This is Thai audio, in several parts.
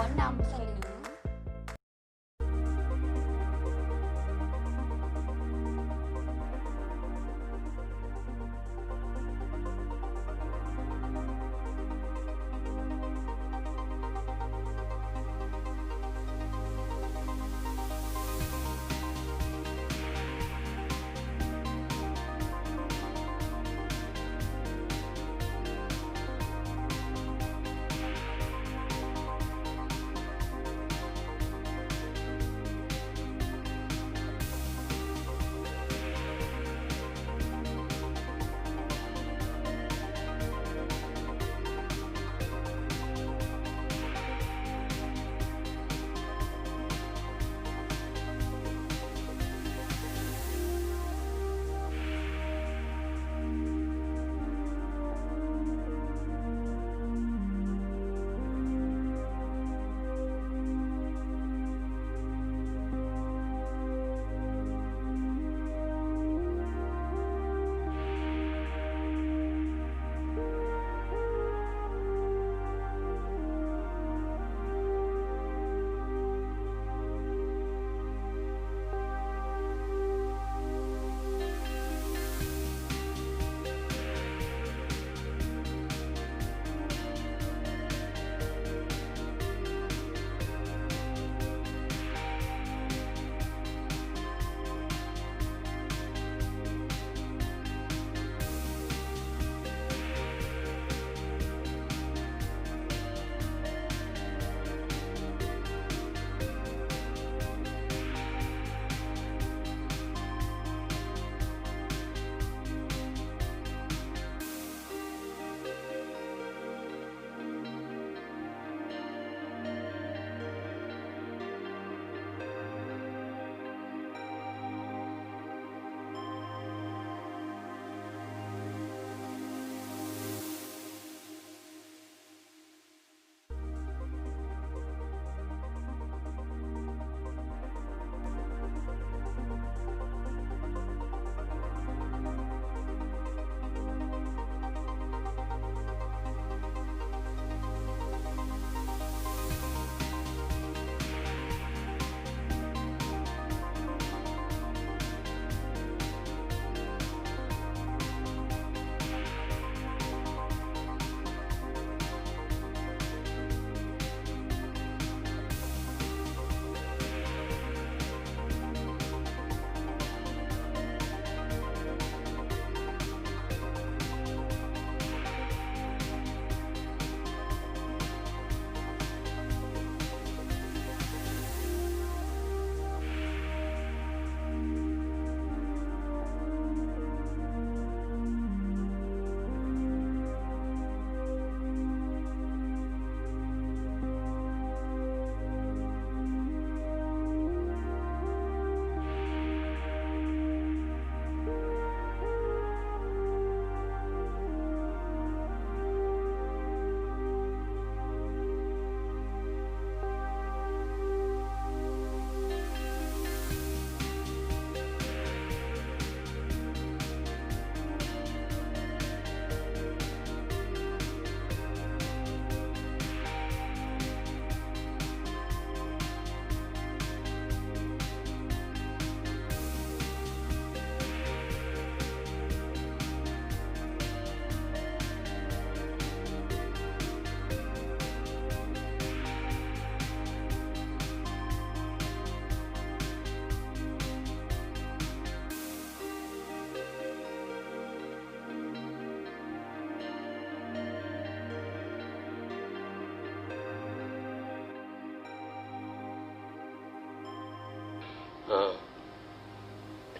อน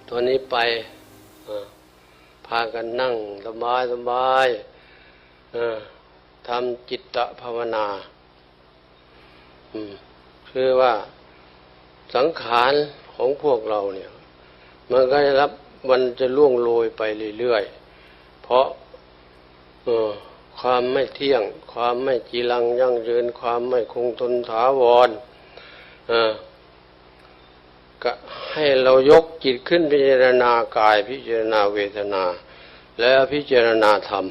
ตัวนี้ไปพากันนั่งสบายสบายทำจิตตภาวนาอืมคือว่าสังขารของพวกเราเนี่ย มันก็จะรับมันจะล่วงโรยไปเรื่อยๆ เพราะความไม่เที่ยง ความไม่จีรังยั่งยืน ความไม่คงทนถาวรอ ก็ให้เรายกจิตขึ้นพิจารณากายพิจารณาเวทนา แล้วพิจารณาธรรม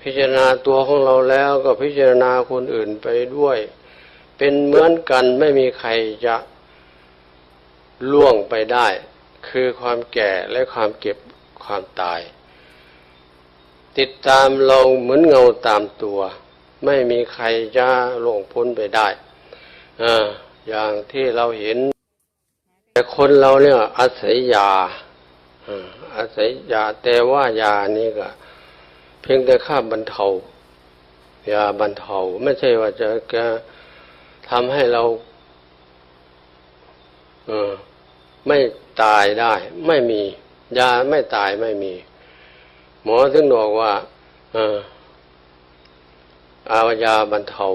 พิจารณาตัวของเราแล้วก็พิจารณาคนอื่นไปด้วย เป็นเหมือนกันไม่มีใครจะล่วงไปได้ คือความแก่และความเก็บความตาย ติดตามเราเหมือนเงาตามตัว ไม่มีใครจะล่วงพ้นไปได้ออย่างที่เราเห็น แต่คนเราเนี่ยอาศัยยาอาศัยยาแต่ว่ายานี่ก็ เพียงแต่ค่าบรรเทายาบรรเทา ไม่ใช่ว่าจะจะทำให้เราเออไม่ตายได้ ไม่มี ยาไม่ตายไม่มี หมอถึงบอกว่าเอออายาบรรเทา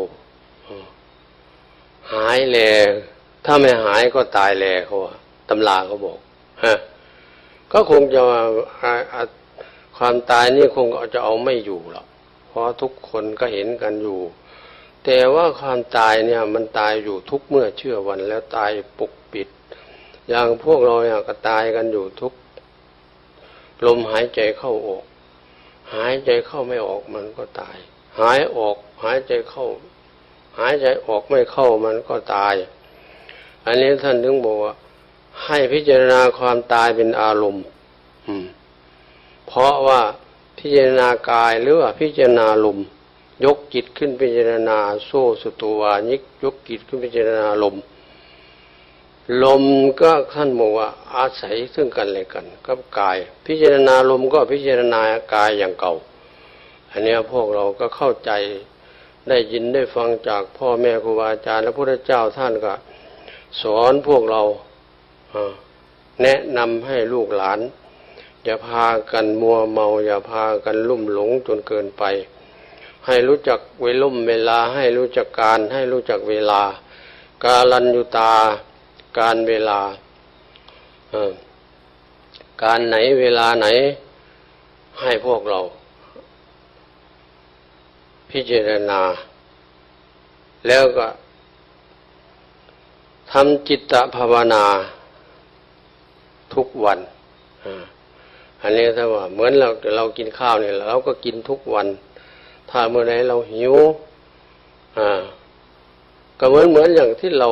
หายแล ถ้าไม่หายก็ตายแลเขาตำราเขาบอกฮะก็คงจะความตายนี่คงจะเอาไม่อยู่หรอกเพราะทุกคนก็เห็นกันอยู่ แต่ว่าความตายเนี่ยมันตายอยู่ทุกเมื่อเชื่อวันแล้วตายปกปิด อย่างพวกเราเนี่ยก็ตายกันอยู่ทุก ลมหายใจเข้าออก หายใจเข้าไม่ออกมันก็ตาย หายออก หายใจเข้า หายใจออกไม่เข้ามันก็ตาย อันนี้ท่านถึงบอกว่า ให้พิจารณาความตายเป็นอารมณ์เพราะว่าพิจารณากายหรือว่าพิจารณาลมยกจิตขึ้นพิจารณาโซสุตวานิกยกจิตขึ้นพิจารณาลมลมก็ท่านบอกว่าอาศัยซึ่งกันและกันกับกาย พิจารณาลมก็พิจารณากายอย่างเก่า อันนี้พวกเราก็เข้าใจได้ยินได้ฟังจากพ่อแม่ครูบาอาจารย์และพระพุทธเจ้าท่านก็ สอนพวกเราแนะนำให้ลูกหลาน อย่าพากันมัวเมา อย่าพากันลุ่มหลงจนเกินไป ให้รู้จักเวลุ่มเวลาให้รู้จักการให้รู้จักเวลา กาลันยุตา การเวลาการไหนเวลาไหนให้พวกเรา พิจารณา แล้วก็ ทำจิตตภาวนาทุกวัน อันนี้ถ้าว่า เหมือนเราเรากินข้าวเนี่ยเราก็กินทุกวัน ถ้าเมื่อไหรเราหิว อ่า ก็เหมือนเหมือนอย่างที่เรา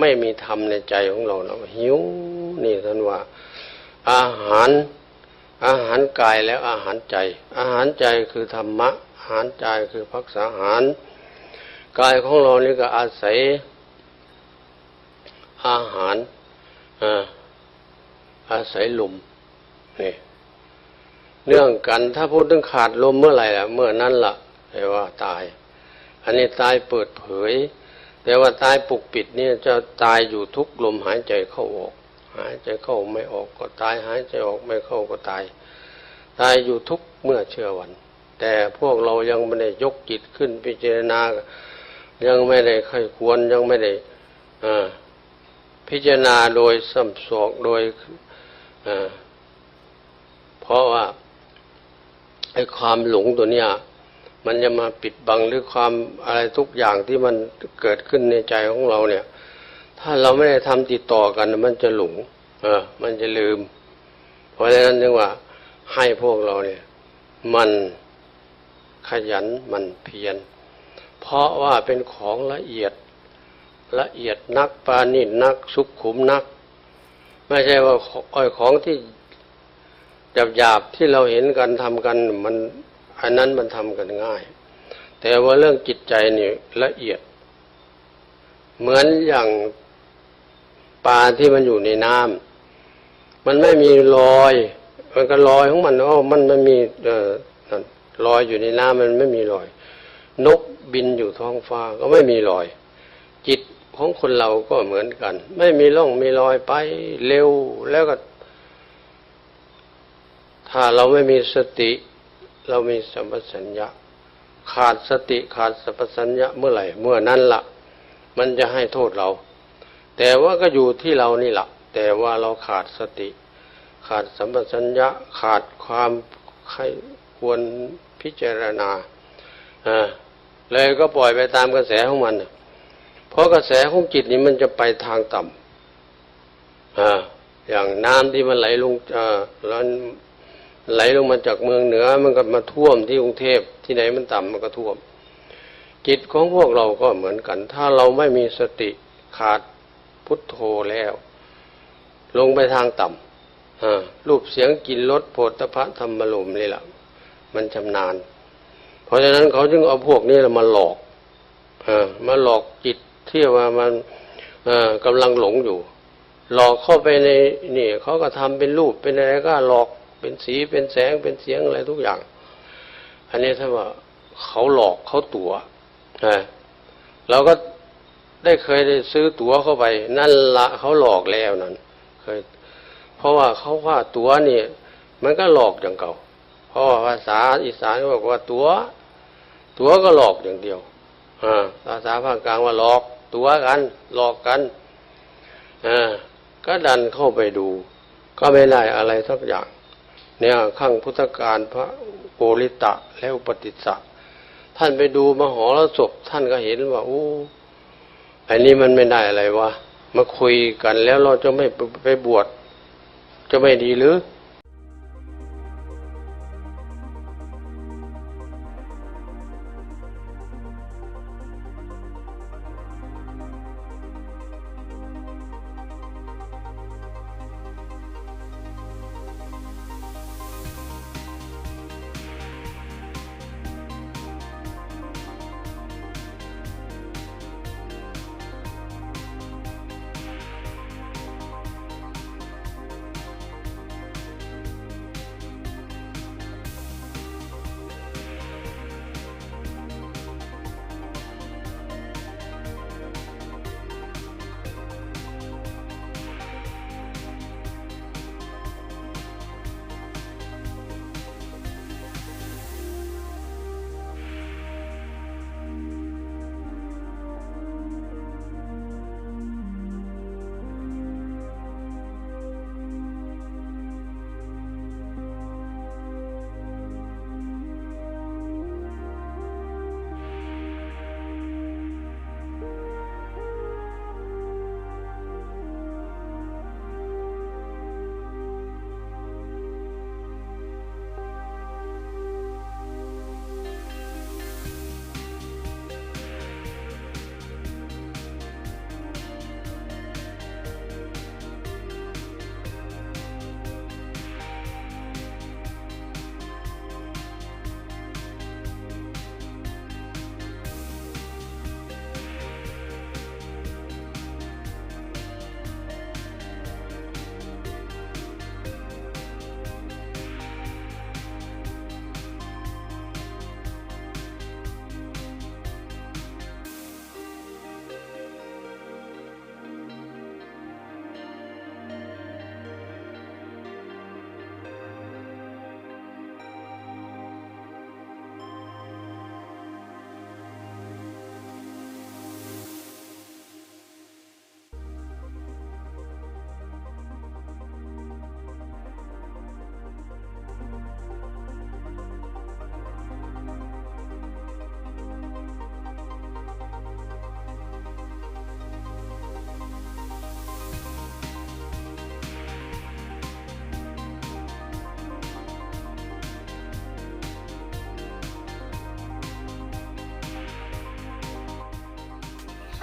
ไม่มีธรรมในใจของเราเราหิว นี่ท่านว่า อาหาร อาหารกายแล้วอาหารใจ อาหารใจคือธรรมะ อาหารใจคือพักษาหาร กายของเรานี่ก็อาศัย อาหารอาศัยลมนี่เนื่องกันถ้าพูดถึงขาดลมเมื่อไหร่ล่ะ เมื่อนั้นล่ะแปลว่าตาย อันนี้ตายเปิดเผยแต่ว่าตายปกปิดเนี่ยจะตายอยู่ทุกลมหายใจเข้าออก หายใจเข้าไม่ออกก็ตาย หายใจออกไม่เข้าก็ตาย ตายอยู่ทุกเมื่อเชื่อวัน แต่พวกเรายังไม่ได้ยกจิตขึ้นพิจารณา ยังไม่ได้ค่อยควรยังไม่ได้อ่า พิจารณาโดยสัมสอกโดยเพราะว่าไอ้ความหลงตัวเนี้ยมันจะมาปิดบังหรือความอะไรทุกอย่างที่มันเกิดขึ้นในใจของเราเนี่ย ถ้าเราไม่ได้ทำติดต่อกัน มันจะหลงเออ มันจะลืม เพราะฉะนั้นจึงว่าให้พวกเราเนี่ย มันขยันมันเพียรเพราะว่าเป็นของละเอียด ละเอียดนักปานิชนักสุขขุมนัก ไม่ใช่ว่าอ้อยของที่หยาบๆที่เราเห็นกันทำกันมันอันนั้นมันทำกันง่าย แต่ว่าเรื่องจิตใจนี่ละเอียด เหมือนอย่างปลาที่มันอยู่ในน้ำมันไม่มีรอย มันก็ลอยของมันอ๋อมันไม่มีเอ่อลอยอยู่ในน้ำมันไม่มีรอย นกบินอยู่ท้องฟ้าก็ไม่มีรอย จิต ของคนเราก็เหมือนกัน ไม่มีร่องมีรอยไปเร็วแล้วก็ ถ้าเราไม่มีสติ เรามีสัมปชัญญะ ขาดสติขาดสัมปชัญญะเมื่อไหร่ เมื่อนั้นละมันจะให้โทษเรา แต่ว่าก็อยู่ที่เรานี่แหละแต่ว่าเราขาดสติ ขาดสัมปชัญญะขาดความใครควรพิจารณาอ่าเลยก็ปล่อยไปตามกระแสของมันน่ะ เพราะกระแสของจิตนี้มันจะไปทางต่ำอ่าอย่างน้ำที่มันไหลลงอ่าแล้วไหลลงมาจากเมืองเหนือ มันก็มาท่วมที่กรุงเทพที่ไหนมันต่ำมันก็ท่วม จิตของพวกเราก็เหมือนกัน ถ้าเราไม่มีสติขาดพุทโธแล้ว ลงไปทางต่ำอ่ารูปเสียงกลิ่นรสโผฏฐะธรรมลมนี่แหละมันชำนาญ เพราะฉะนั้นเขาจึงเอาพวกนี้มาหลอกอ่ามาหลอกจิต ที่ว่ามันกำลังหลงอยู่ หลอกเข้าไปในนี่เขาก็ทำเป็นรูปเป็นอะไรก็หลอกเป็นสีเป็นแสงเป็นเสียงอะไรทุกอย่าง อันนี้ถ้าว่าเขาหลอกเขาตัวนะเราก็ได้เคยได้ซื้อตั๋วเข้าไป นั่นละเขาหลอกแล้วนั่นเคย เพราะว่าเขาว่าตั๋วนี่มันก็หลอกอย่างเก่า เพราะว่าภาษาอีสานเขาบอกว่าตั๋วตั๋วก็หลอกอย่างเดียวอ่าภาษาภาคกลางว่าหลอก ตัวกัน หลอกกันอ่าก็ดันเข้าไปดู ก็ไม่ได้อะไรสักอย่าง เนี่ยขั้งพุทธการพระโกริตะและอุปติสะท่านไปดูมหรสพท่านก็เห็นว่าโอ้อันนี้มันไม่ได้อะไรวะมาคุยกันแล้วเราจะไม่ไปบวชจะไม่ดีหรือ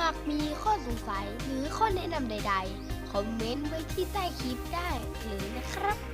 ากมีข้อสงสัยหรือข้อแนะนำใด ๆ คอมเมนต์ไว้ที่ใต้คลิปได้เลยนะครับ